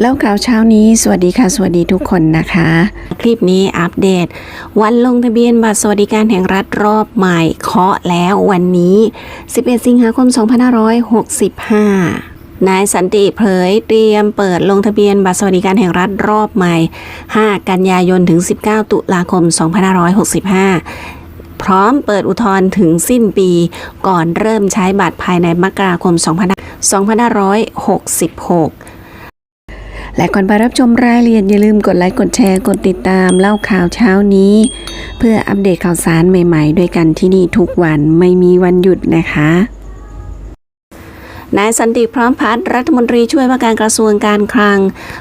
แล้วข่าวเช้านี้สวัสดีค่ะ สวัสดีทุกคนนะคะ คลิปนี้อัปเดต วันลงทะเบียนบัตรสวัสดิการแห่งรัฐรอบใหม่เคาะแล้ววันนี้ 11 สิงหาคม 2565นายสันติเผยเตรียมเปิดลงทะเบียนบัตรสวัสดิการแห่งรัฐรอบใหม่ 5 กันยายนถึง 19 ตุลาคม 2565 พร้อมเปิดอุทธรณ์ถึงสิ้นปีก่อนเริ่มใช้บัตรภายในมกราคม 2566 และก่อนไปรับชมรายละเอียดอย่าลืมกดไลค์กดแชร์กดติดตามเล่าข่าวเช้านี้ เพื่ออัปเดตข่าวสารใหม่ ๆ ด้วยกันที่นี่ทุกวันไม่มีวันหยุดนะคะนายสันติพร้อมพัฒน์รัฐมนตรีช่วยว่าการกระทรวงการคลัง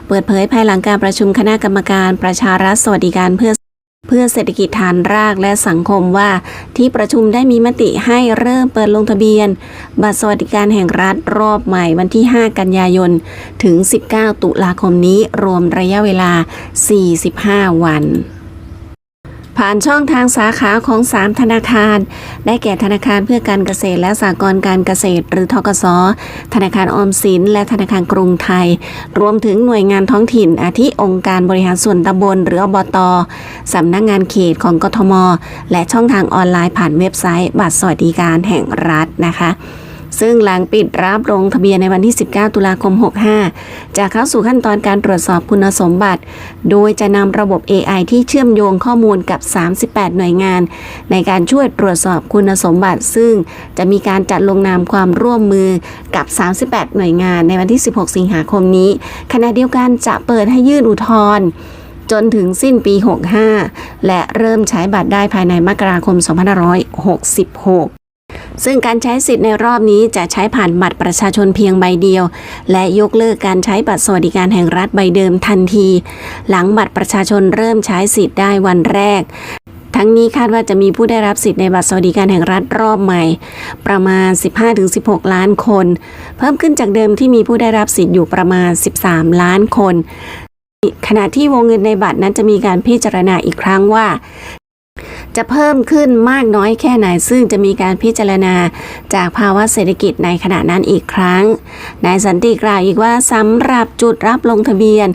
เปิดเผยภายหลังการประชุมคณะกรรมการประชารัฐสวัสดิการเพื่อ เพื่อเศรษฐกิจฐานรากและสังคมว่า ที่ประชุมได้มีมติให้เริ่มเปิดลงทะเบียน บัตรสวัสดิการแห่งรัฐรอบใหม่วันที่ 5 กันยายน ถึง 19 ตุลาคมนี้รวมระยะเวลา 45 วัน ผ่านช่องทางสาขาของ 3 ธนาคาร ได้แก่ธนาคารเพื่อการเกษตรและสหกรณ์การเกษตร หรือทกส ธนาคารออมสิน และธนาคารกรุงไทย รวมถึงหน่วยงานท้องถิ่น อาทิองค์การบริหารส่วนตำบลหรืออบตสำนักงานเขตของกทม และช่องทางออนไลน์ผ่านเว็บไซต์ บัตรสวัสดิการแห่งรัฐนะคะ ซึ่งหลังปิดรับลงทะเบียนในวันที่ 19 ตุลาคม 65 จะเข้าสู่ขั้นตอนการตรวจสอบคุณสมบัติ โดยจะนำระบบ AI ที่เชื่อมโยงข้อมูลกับ 38 หน่วยงาน ในการช่วยตรวจสอบคุณสมบัติ ซึ่งจะมีการจัดลงนามความร่วมมือกับ 38 หน่วยงานในวันที่ 16 สิงหาคมนี้ ขณะเดียวกันจะเปิดให้ยื่นอุทธรณ์จนถึงสิ้นปี 65 และเริ่มใช้บัตรได้ภายในมกราคม 2566 ซึ่งการใช้สิทธิ์ในรอบนี้จะใช้ผ่านบัตรประชาชนเพียงใบเดียว และยกเลิกการใช้บัตรสวัสดิการแห่งรัฐใบเดิมทันที หลังบัตรประชาชนเริ่มใช้สิทธิ์ได้วันแรก ทั้งนี้คาดว่าจะมีผู้ได้รับสิทธิ์ในบัตรสวัสดิการแห่งรัฐรอบใหม่ ประมาณ 15-16 ล้านคน เพิ่มขึ้นจากเดิมที่มีผู้ได้รับสิทธิ์อยู่ประมาณ 13 ล้านคนขณะที่วงเงินในบัตรนั้นจะมีการพิจารณาอีกครั้งว่า จะเพิ่มขึ้นมากน้อยแค่ไหน ซึ่งจะมีการพิจารณาจากภาวะเศรษฐกิจในขณะนั้นอีกครั้ง นายสันติกล่าวอีกว่าสำหรับจุดรับลงทะเบียน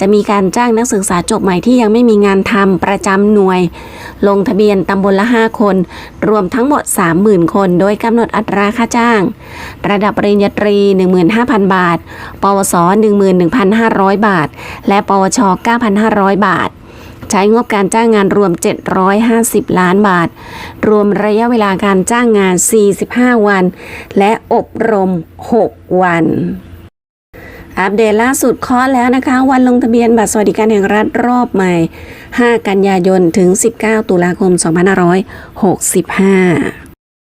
จะมีการจ้างนักศึกษาจบใหม่ที่ยังไม่มีงานทำประจำหน่วย ลงทะเบียนตำบลละ 5 คน รวมทั้งหมด 30,000 คน โดยกำหนดอัตราค่าจ้าง ระดับปริญญาตรี 15,000 บาท ปวส 11,500 บาท และปวช 9,500 บาท ใช้งบการจ้างงานรวม 750 ล้านบาท รวมระยะเวลาการจ้างงาน 45 วัน และอบรม 6 วันอัปเดตล่าสุดคอแล้วนะคะ วันลงทะเบียนบัตรสวัสดิการแห่งรัฐรอบใหม่ 5 กันยายนถึง 19 ตุลาคม 2565